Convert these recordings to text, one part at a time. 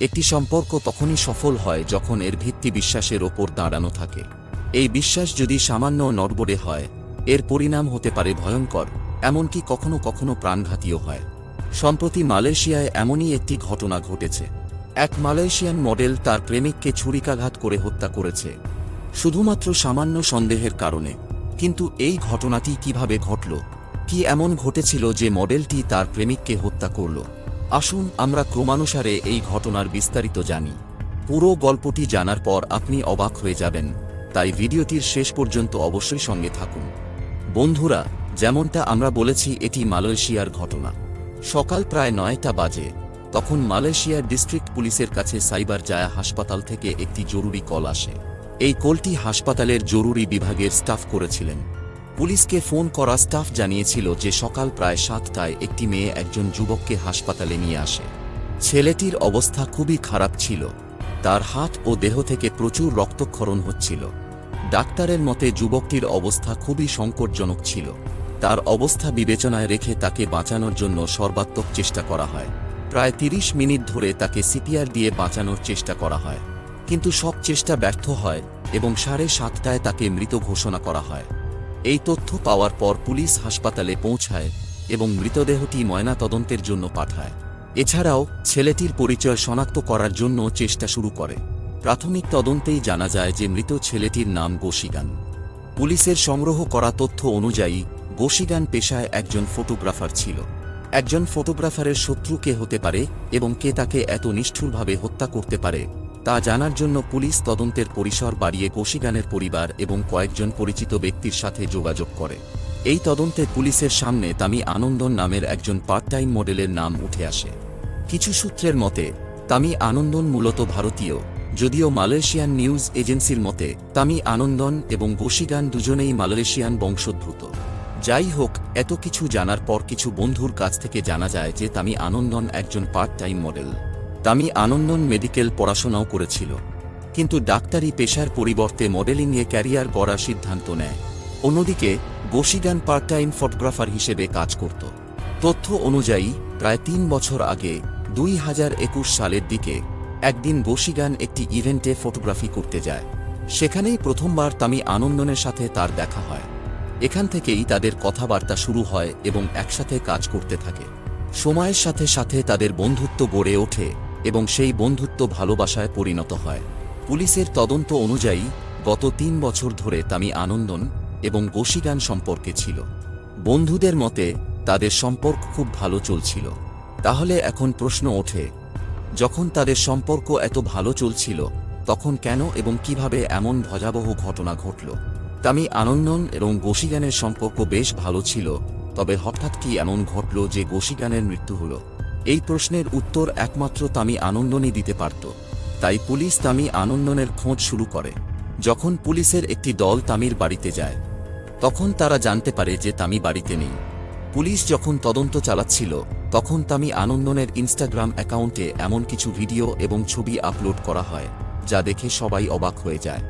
একটি সম্পর্ক তখনই সফল হয় যখন এর ভিত্তি বিশ্বাসের ওপর দাঁড়ানো থাকে। এই বিশ্বাস যদি সামান্য নড়বড়ে হয়, এর পরিণাম হতে পারে ভয়ঙ্কর, এমনকি কখনো কখনো প্রাণঘাতীয় হয়। সম্প্রতি মালয়েশিয়ায় এমনই একটি ঘটনা ঘটেছে। এক মালয়েশিয়ান মডেল তার প্রেমিককে ছুরিকাঘাত করে হত্যা করেছে। শুধুমাত্র সামান্য সন্দেহের কারণে। কিন্তু এই ঘটনাটি কীভাবে ঘটল? কি এমন ঘটেছিল যে মডেলটি তার প্রেমিককে হত্যা করল? আসুন আমরা ক্রমানুসারে এই ঘটনার বিস্তারিত জানি। পুরো গল্পটি জানার পর আপনি অবাক হয়ে যাবেন, তাই ভিডিওটির শেষ পর্যন্ত অবশ্যই সঙ্গে থাকুন। বন্ধুরা, যেমনটা আমরা বলেছি, এটি মালয়েশিয়ার ঘটনা। সকাল প্রায় নয়টা বাজে, তখন মালয়েশিয়ার ডিস্ট্রিক্ট পুলিশের কাছে সাইবার জায়া হাসপাতাল থেকে একটি জরুরি কল আসে। এই কলটি হাসপাতালের জরুরি বিভাগের স্টাফ করেছিলেন। পুলিশকে ফোন করা স্টাফ জানিয়েছিল যে সকাল প্রায় সাতটায় একটি মেয়ে একজন যুবককে হাসপাতালে নিয়ে আসে। ছেলেটির অবস্থা খুবই খারাপ ছিল। তার হাত ও দেহ থেকে প্রচুর রক্তক্ষরণ হচ্ছিল। ডাক্তারের মতে যুবকটির অবস্থা খুবই সংকটজনক ছিল। তার অবস্থা বিবেচনায় রেখে তাকে বাঁচানোর জন্য সর্বাত্মক চেষ্টা করা হয়। প্রায় তিরিশ মিনিট ধরে তাকে সিপিআর দিয়ে বাঁচানোর চেষ্টা করা হয়। কিন্তু সব চেষ্টা ব্যর্থ হয় এবং সাড়ে সাতটায় তাকে মৃত ঘোষণা করা হয়। এই তথ্য পাওয়ার পর পুলিশ হাসপাতালে পৌঁছায় এবং মৃতদেহটি ময়নাতদন্তের জন্য পাঠায়। এছাড়াও, ছেলেটির পরিচয় শনাক্ত করার জন্য চেষ্টা শুরু করে। প্রাথমিক তদন্তেই জানা যায় যে মৃত ছেলেটির নাম গোশিগান। পুলিশের সংগ্রহ করা তথ্য অনুযায়ী, গোশিগান পেশায় একজন ফটোগ্রাফার ছিল। একজন ফটোগ্রাফারের শত্রু কে হতে পারে এবং কে তাকে এত নিষ্ঠুরভাবে হত্যা করতে পারে তা জানার জন্য পুলিশ তদন্তের পরিসর বাড়িয়ে গোশিগানের পরিবার এবং কয়েকজন পরিচিত ব্যক্তির সাথে যোগাযোগ করে। এই তদন্তে পুলিশের সামনে তামি আনন্দন নামের একজন পার্ট টাইম মডেলের নাম উঠে আসে। কিছু সূত্রের মতে, তামি আনন্দন মূলত ভারতীয়, যদিও মালয়েশিয়ান নিউজ এজেন্সির মতে, তামি আনন্দন এবং গোশিগান দুজনেই মালয়েশিয়ান বংশোদ্ভূত। যাই হোক, এত কিছু জানার পর কিছু বন্ধুর কাছ থেকে জানা যায় যে তামি আনন্দন একজন part time model. Tami Anandan medical পড়াশোনাও করেছিল। কিন্তু ডাক্তারি পেশার পরিবর্তে মডেলিংয়ে ক্যারিয়ার গড়ার সিদ্ধান্ত নেয়। অন্যদিকে গোশিগান পার্ট টাইম ফটোগ্রাফার হিসেবে কাজ করত। তথ্য অনুযায়ী, প্রায় তিন বছর আগে, দুই হাজার একুশ সালের দিকে, একদিন গোশিগান একটি ইভেন্টে ফটোগ্রাফি করতে যায়। সেখানেই প্রথমবার তামি আনন্দনের সাথে তার দেখা হয়। এখান থেকেই তাদের কথাবার্তা শুরু হয় এবং একসাথে কাজ করতে থাকে। সময়ের সাথে সাথে তাদের বন্ধুত্ব গড়ে ওঠে। এবং সেই বন্ধুত্ব ভালোবাসায় পরিণত হয়। পুলিশের তদন্ত অনুযায়ী, গত তিন বছর ধরে তামি আনন্দন এবং গোশিগান সম্পর্কে ছিল। বন্ধুদের মতে, তাদের সম্পর্ক খুব ভালো চলছিল। তাহলে এখন প্রশ্ন ওঠে, যখন তাদের সম্পর্ক এত ভালো চলছিল, তখন কেন এবং কীভাবে এমন ভয়াবহ ঘটনা ঘটল? তামি আনন্দন এবং গোশিগানের সম্পর্ক বেশ ভালো ছিল, তবে হঠাৎ কি এমন ঘটল যে গোশিগানের মৃত্যু হল? এই প্রশ্নের উত্তর একমাত্র তামি আনন্দনই দিতে পারত। তাই পুলিশ তামি আনন্দনের খোঁজ শুরু করে। যখন পুলিশের একটি দল তামির বাড়িতে যায়, তখন তারা জানতে পারে যে তামি বাড়িতে নেই। পুলিশ যখন তদন্ত চালাচ্ছিল, তখন তামি আনন্দনের ইনস্টাগ্রাম অ্যাকাউন্টে এমন কিছু ভিডিও এবং ছবি আপলোড করা হয়, যা দেখে সবাই অবাক হয়ে যায়।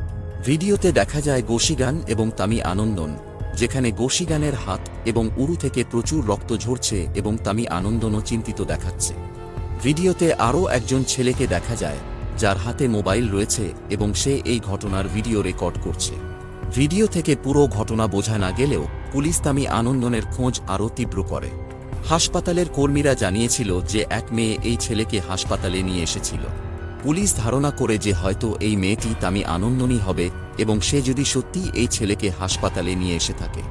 ভিডিওতে দেখা যায় গোশিগান এবং তামি আনন্দন যেখানে গোশিগানের হাত এবং উরু থেকে প্রচুর রক্ত ঝরছে এবং তামি আনন্দনও চিন্তিত দেখাচ্ছে। ভিডিওতে আরও একজন ছেলেকে দেখা যায়, যার হাতে মোবাইল রয়েছে এবং সে এই ঘটনার ভিডিও রেকর্ড করছে। ভিডিও থেকে পুরো ঘটনা বোঝা না গেলেও পুলিশ তামি আনন্দনের খোঁজ আরও তীব্র করে। হাসপাতালের কর্মীরা জানিয়েছিল যে এক মেয়ে এই ছেলেকে হাসপাতালে নিয়ে এসেছিল। পুলিশ ধারণা করে যে হয়তো এই মেয়েটি তামি আনন্দনই হবে এবং সে যদি সত্যি এই ছেলেকে হাসপাতালে নিয়ে এসে থাকে।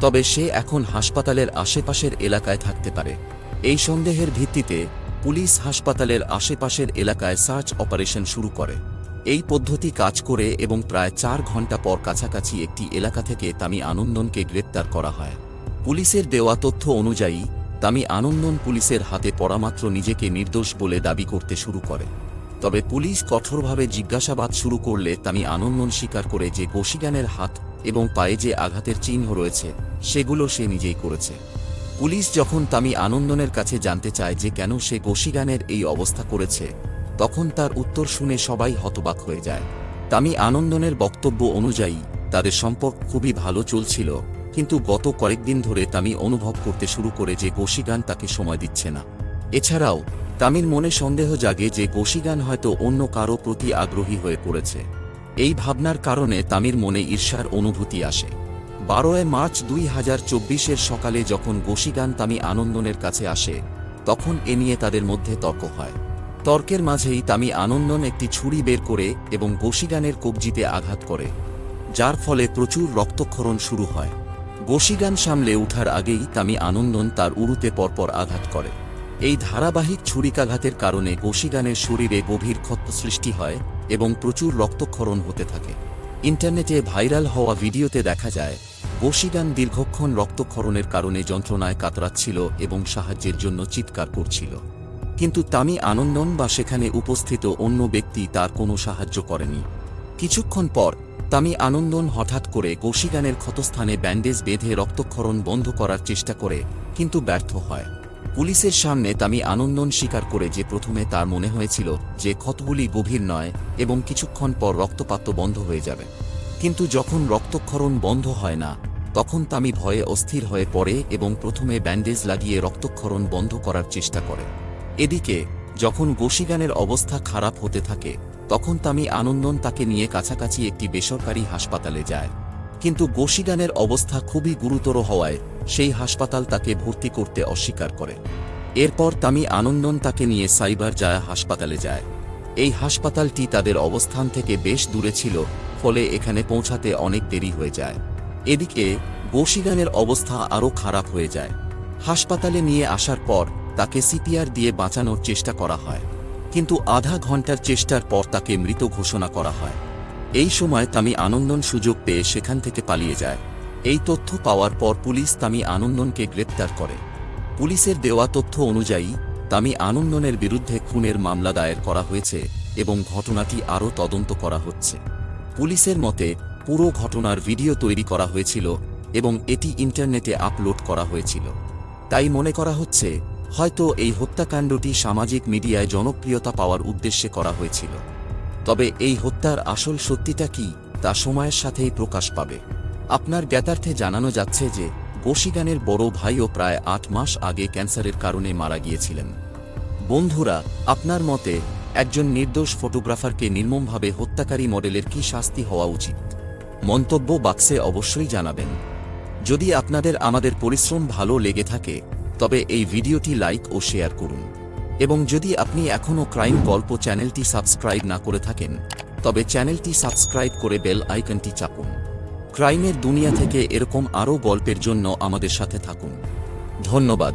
তবে সে এখন হাসপাতালের আশেপাশের এলাকায় থাকতে পারে। এই সন্দেহের ভিত্তিতে পুলিশ হাসপাতালের আশেপাশের এলাকায় সার্চ অপারেশন শুরু করে। এই পদ্ধতি কাজ করে এবং প্রায় চার ঘণ্টা পর কাছাকাছি একটি এলাকা থেকে তামি আনন্দনকে গ্রেপ্তার করা হয়। পুলিশের দেওয়া তথ্য অনুযায়ী, তামি আনন্দন পুলিশের হাতে পড়ামাত্র নিজেকে নির্দোষ বলে দাবি করতে শুরু করে। তবে পুলিশ কঠোরভাবে জিজ্ঞাসাবাদ শুরু করলে তামি আনন্দন স্বীকার করে যে গোশিগানের হাত এবং পায়ে যে আঘাতের চিহ্ন রয়েছে, সেগুলো সে নিজেই করেছে। পুলিশ যখন তামি আনন্দনের কাছে জানতে চায় যে কেন সে গোশিগানের এই অবস্থা করেছে, তখন তার উত্তর শুনে সবাই হতবাক হয়ে যায়। তামি আনন্দনের বক্তব্য অনুযায়ী, তাদের সম্পর্ক খুবই ভালো চলছিল, কিন্তু গত কয়েকদিন ধরে তামি অনুভব করতে শুরু করে যে গোশিগান তাকে সময় দিচ্ছে না। এছাড়াও তামির মনে সন্দেহ জাগে যে গোশিগান হয়তো অন্য কারও প্রতি আগ্রহী হয়ে পড়েছে। এই ভাবনার কারণে তামির মনে ঈর্ষার অনুভূতি আসে। বারোয় মার্চ দুই হাজার চব্বিশের সকালে যখন গোশিগান তামি আনন্দনের কাছে আসে, তখন এ নিয়ে তাদের মধ্যে তর্ক হয়। তর্কের মাঝেই তামি আনন্দন একটি ছুরি বের করে এবং গোশিগানের কবজিতে আঘাত করে, যার ফলে প্রচুর রক্তক্ষরণ শুরু হয়। গোশিগান সামলে উঠার আগেই তামি আনন্দন তার উরুতে পরপর আঘাত করে। এই ধারাবাহিক ছুরিকাঘাতের কারণে গোশিগানের শরীরে গভীর ক্ষত সৃষ্টি হয় এবং প্রচুর রক্তক্ষরণ হতে থাকে। ইন্টারনেটে ভাইরাল হওয়া ভিডিওতে দেখা যায় গোশিগান দীর্ঘক্ষণ রক্তক্ষরণের কারণে যন্ত্রণায় কাতরাচ্ছিল এবং সাহায্যের জন্য চিৎকার করছিল। কিন্তু তামি আনন্দন বা সেখানে উপস্থিত অন্য ব্যক্তি তার কোনো সাহায্য করেনি। কিছুক্ষণ পর, তামি আনন্দন হঠাৎ করে কৌশিগানের ক্ষতস্থানে ব্যান্ডেজ বেঁধে রক্তক্ষরণ বন্ধ করার চেষ্টা করে, কিন্তু ব্যর্থ হয়। পুলিশের সামনে তামি আনন্দন স্বীকার করে যে প্রথমে তার মনে হয়েছিল যে ক্ষতগুলি গভীর নয় এবং কিছুক্ষণ পর রক্তপাত বন্ধ হয়ে যাবে। কিন্তু যখন রক্তক্ষরণ বন্ধ হয় না, তখন তামি ভয়ে অস্থির হয়ে পড়ে এবং প্রথমে ব্যান্ডেজ লাগিয়ে রক্তক্ষরণ বন্ধ করার চেষ্টা করে। এদিকে, যখন গোশিগানের অবস্থা খারাপ হতে থাকে, তখন তামি আনন্দন তাকে নিয়ে কাছাকাছি একটি বেসরকারি হাসপাতালে যায়। কিন্তু গোশিগানের অবস্থা খুবই গুরুতর হওয়ায় সেই হাসপাতাল তাকে ভর্তি করতে অস্বীকার করে। এরপর তামি আনন্দন তাকে নিয়ে সাইবার জায়া হাসপাতালে যায়। এই হাসপাতালটি তাদের অবস্থান থেকে বেশ দূরে ছিল, ফলে এখানে পৌঁছাতে অনেক দেরি হয়ে যায়। এদিকে, গোশিগানের অবস্থা আরও খারাপ হয়ে যায়। হাসপাতালে নিয়ে আসার পর তাকে সিপিআর দিয়ে বাঁচানোর চেষ্টা করা হয়। কিন্তু আধা ঘণ্টার চেষ্টার পর তাকে মৃত ঘোষণা করা হয়। এই সময় তামি আনন্দন সুযোগ পেয়ে সেখান থেকে পালিয়ে যায়। এই তথ্য পাওয়ার পর পুলিশ তামি আনন্দনকে গ্রেপ্তার করে। পুলিশের দেওয়া তথ্য অনুযায়ী, তামি আনন্দনের বিরুদ্ধে খুনের মামলা দায়ের করা হয়েছে এবং ঘটনাটি আরও তদন্ত করা হচ্ছে। পুলিশের মতে, পুরো ঘটনার ভিডিও তৈরি করা হয়েছিল এবং এটি ইন্টারনেটে আপলোড করা হয়েছিল। তাই মনে করা হচ্ছে, হয়তো এই হত্যাকাণ্ডটি সামাজিক মিডিয়ায় জনপ্রিয়তা পাওয়ার উদ্দেশ্যে করা হয়েছিল। তবে এই হত্যার আসল সত্যিটা কি, তা সময়ের সাথেই প্রকাশ পাবে। আপনার জ্ঞাতার্থে জানানো যাচ্ছে যে গোশিগানের বড় ভাইও প্রায় আট মাস আগে ক্যান্সারের কারণে মারা গিয়েছিলেন। বন্ধুরা, আপনার মতে, একজন নির্দোষ ফটোগ্রাফারকে নির্মমভাবে হত্যাকারী মডেলের কি শাস্তি হওয়া উচিত? মন্তব্য বাক্সে অবশ্যই জানাবেন। যদি আপনাদের আমাদের পরিশ্রম ভালো লেগে থাকে, তবে এই ভিডিওটি লাইক ও শেয়ার করুন। এবং যদি আপনি এখনও ক্রাইম গল্প চ্যানেলটি সাবস্ক্রাইব না করে থাকেন, তবে চ্যানেলটি সাবস্ক্রাইব করে বেল আইকনটি চাপুন। ক্রাইমের দুনিয়া থেকে এরকম আরও গল্পের জন্য আমাদের সাথে থাকুন। ধন্যবাদ।